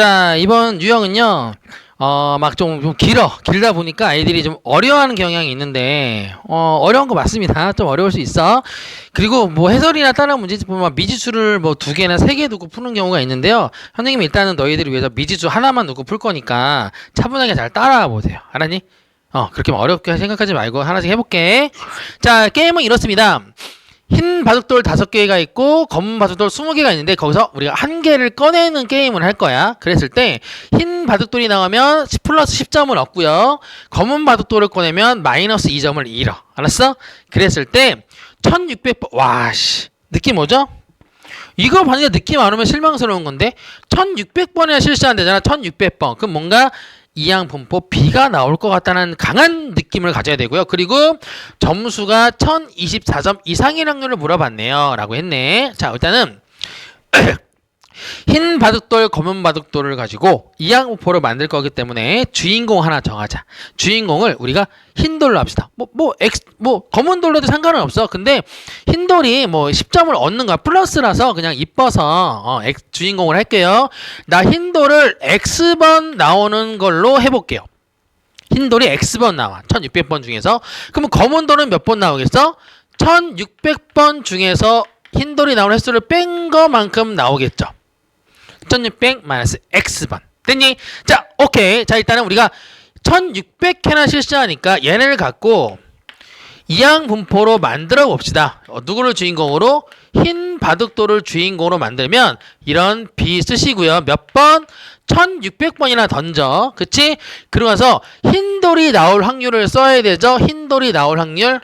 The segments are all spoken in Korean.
자, 이번 유형은요, 어, 막 좀, 좀 길어. 길다 보니까 아이들이 좀 어려워하는 경향이 있는데, 어, 어려운 거 맞습니다. 좀 어려울 수 있어. 그리고 뭐 해설이나 다른 문제집 보면 미지수를 뭐 두 개나 세 개 두고 푸는 경우가 있는데요. 선생님이 일단은 너희들을 위해서 미지수 하나만 두고 풀 거니까 차분하게 잘 따라와 보세요. 알았니? 어, 그렇게 어렵게 생각하지 말고 하나씩 해볼게. 자, 게임은 이렇습니다. 흰 바둑돌 다섯 개가 있고 검은 바둑돌 스무 개가 있는데 거기서 우리가 한 개를 꺼내는 게임을 할 거야. 그랬을 때 흰 바둑돌이 나오면 10 플러스 10점을 얻고요. 검은 바둑돌을 꺼내면 마이너스 2점을 잃어. 알았어? 그랬을 때 1600번 와씨 느낌 뭐죠? 이거 봤는데 느낌 안 오면 실망스러운 건데 1600번이나 실시한대잖아 1600번 그럼 뭔가 이항 분포 B가 나올 것 같다는 강한 느낌을 가져야 되고요. 그리고 점수가 1024점 이상일 확률을 물어봤네요. 라고 했네. 자 일단은 흰 바둑돌 검은 바둑돌을 가지고 이항 분포를 만들 거기 때문에 주인공 하나 정하자. 주인공을 우리가 흰 돌로 합시다. 뭐뭐 엑스 뭐 검은 돌로도 상관은 없어. 근데 흰 돌이 뭐 10점을 얻는 거야. 플러스라서 그냥 이뻐서 어, 엑- 주인공을 할게요. 나 흰 돌을 X번 나오는 걸로 해볼게요. 흰 돌이 X번 나와. 1600번 중에서. 그러면 검은 돌은 몇 번 나오겠어? 1600번 중에서 흰 돌이 나오는 횟수를 뺀 거만큼 나오겠죠 1600 마이너스 X번 됐니? 자 오케이 자 일단은 우리가 1600회나 실시하니까 얘네를 갖고 이항 분포로 만들어 봅시다. 어, 누구를 주인공으로? 흰 바둑돌을 주인공으로 만들면 이런 B 쓰시고요. 몇 번? 1600번이나 던져. 그치? 그러면서 흰 돌이 나올 확률을 써야 되죠. 흰 돌이 나올 확률.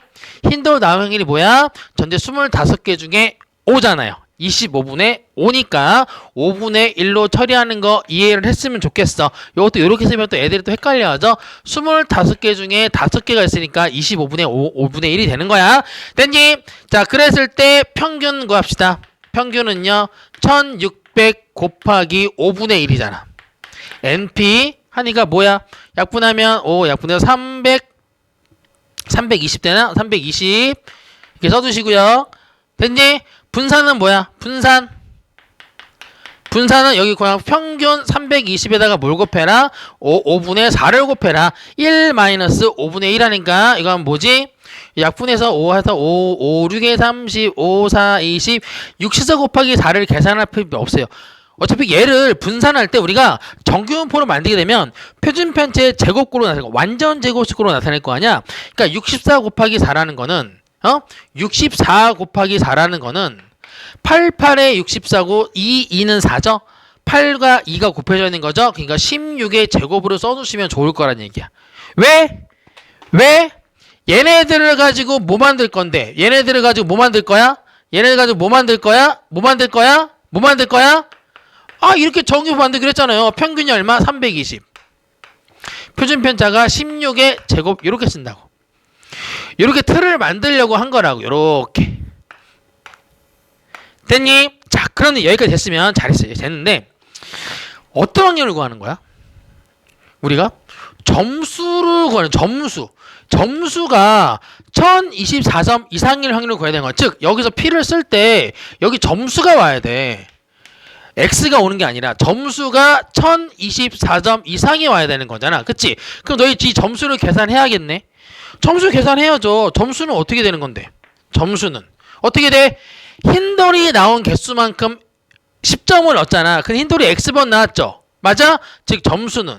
흰 돌 나올 확률이 뭐야? 전체 25개 중에 5잖아요. 25분의 5니까 5분의 1로 처리하는 거 이해를 했으면 좋겠어. 이것도 이렇게 쓰면 또 애들이 또 헷갈려하죠. 25개 중에 5개가 있으니까 25분의 5, 5분의 1이 되는 거야. 됐니? 자, 그랬을 때 평균 구합시다. 평균은요. 1600 곱하기 5분의 1이잖아. NP 하니까 뭐야? 약분하면 5 약분해서 300 320 되나? 320 이렇게 써두시고요. 됐니? 분산은 뭐야? 분산. 분산은 여기 그냥 평균 320에다가 뭘 곱해라? 5, 5분의 4를 곱해라. 1 마이너스 5분의 1 하니까 이건 뭐지? 약분해서 5 해서 5, 5, 6에 30, 5, 4, 20, 60서 곱하기 4를 계산할 필요 없어요. 어차피 얘를 분산할 때 우리가 정규분포로 만들게 되면 표준편체 제곱구로 나타낼 거 완전 제곱식으로 나타낼 거 아니야? 그러니까 64 곱하기 4라는 거는 어? 64 곱하기 4라는 거는 88에 64고 2, 2는 4죠? 8과 2가 곱해져 있는 거죠? 그러니까 16의 제곱으로 써주시면 좋을 거란 얘기야. 왜? 왜? 얘네들을 가지고 뭐 만들 건데? 얘네들을 가지고 뭐 만들 거야? 얘네들 가지고 뭐 만들 거야? 뭐 만들 거야? 뭐 만들 거야? 아 이렇게 정규 만들기로 했잖아요. 평균이 얼마? 320. 표준 편차가 16의 제곱 이렇게 쓴다고. 이렇게 틀을 만들려고 한 거라고. 이렇게. 됐니? 자, 그러면 여기까지 됐으면 잘했어요. 됐는데 어떤 확률을 구하는 거야? 우리가 점수를 구하는 점수. 점수가 1024점 이상일 확률을 구해야 되는 거야. 즉 여기서 P를 쓸 때 여기 점수가 와야 돼. X가 오는 게 아니라 점수가 1024점 이상이 와야 되는 거잖아. 그치? 그럼 너희 이 점수를 계산해야겠네. 점수 계산해야죠. 점수는 어떻게 되는 건데? 점수는 어떻게 돼? 흰돌이 나온 개수만큼 10점을 얻잖아. 그 흰돌이 X번 나왔죠. 맞아? 즉 점수는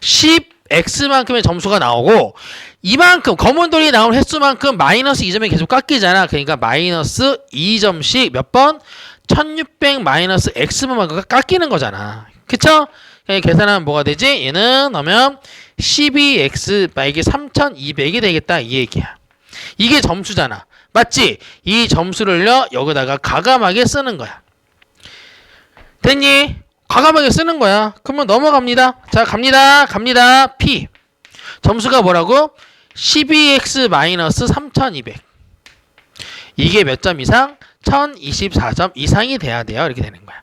10X만큼의 점수가 나오고 이만큼 검은 돌이 나온 횟수만큼 마이너스 2점이 계속 깎이잖아. 그러니까 마이너스 2점씩 몇 번? 1600 마이너스 X번만큼 깎이는 거잖아. 그쵸? 그러니까 계산하면 뭐가 되지? 얘는 넣으면 12X 이게 3200이 되겠다 이 얘기야. 이게 점수잖아. 맞지? 이 점수를요 여기다가 가감하게 쓰는 거야. 됐니? 과감하게 쓰는 거야. 그러면 넘어갑니다. 자, 갑니다. 갑니다. P. 점수가 뭐라고? 12x 마이너스 3200. 이게 몇 점 이상? 1024점 이상이 돼야 돼요. 이렇게 되는 거야.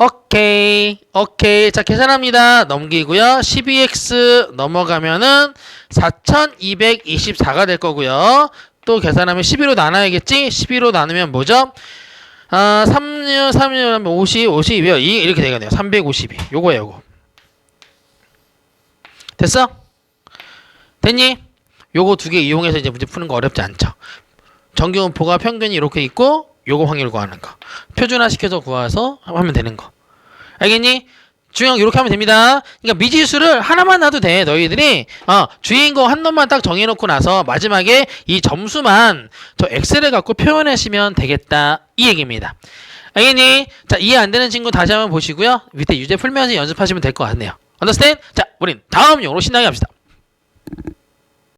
오케이. 오케이. 자, 계산합니다. 넘기고요. 12x 넘어가면은 4224가 될 거고요. 또 계산하면 12로 나눠야겠지? 12로 나누면 뭐죠? 아, 3년, 3년 하면 50, 50이요. 이 이렇게 되겠네요. 352. 요거야, 요거. 됐어? 됐니? 요거 두 개 이용해서 이제 문제 푸는 거 어렵지 않죠. 정규분포가 평균이 이렇게 있고 요거 확률 구하는 거. 표준화 시켜서 구해서 하면 되는 거. 알겠니? 거 이렇게 하면 됩니다. 그러니까 미지수를 하나만 놔도 돼. 너희들이 어, 주인공 한 놈만 딱 정해놓고 나서 마지막에 이 점수만 저 엑셀을 갖고 표현하시면 되겠다. 이 얘기입니다. 알겠니? 자 이해 안 되는 친구 다시 한번 보시고요. 밑에 유제 풀면서 연습하시면 될 것 같네요. understand? 자, 우린 다음 용어로 신나게 합시다.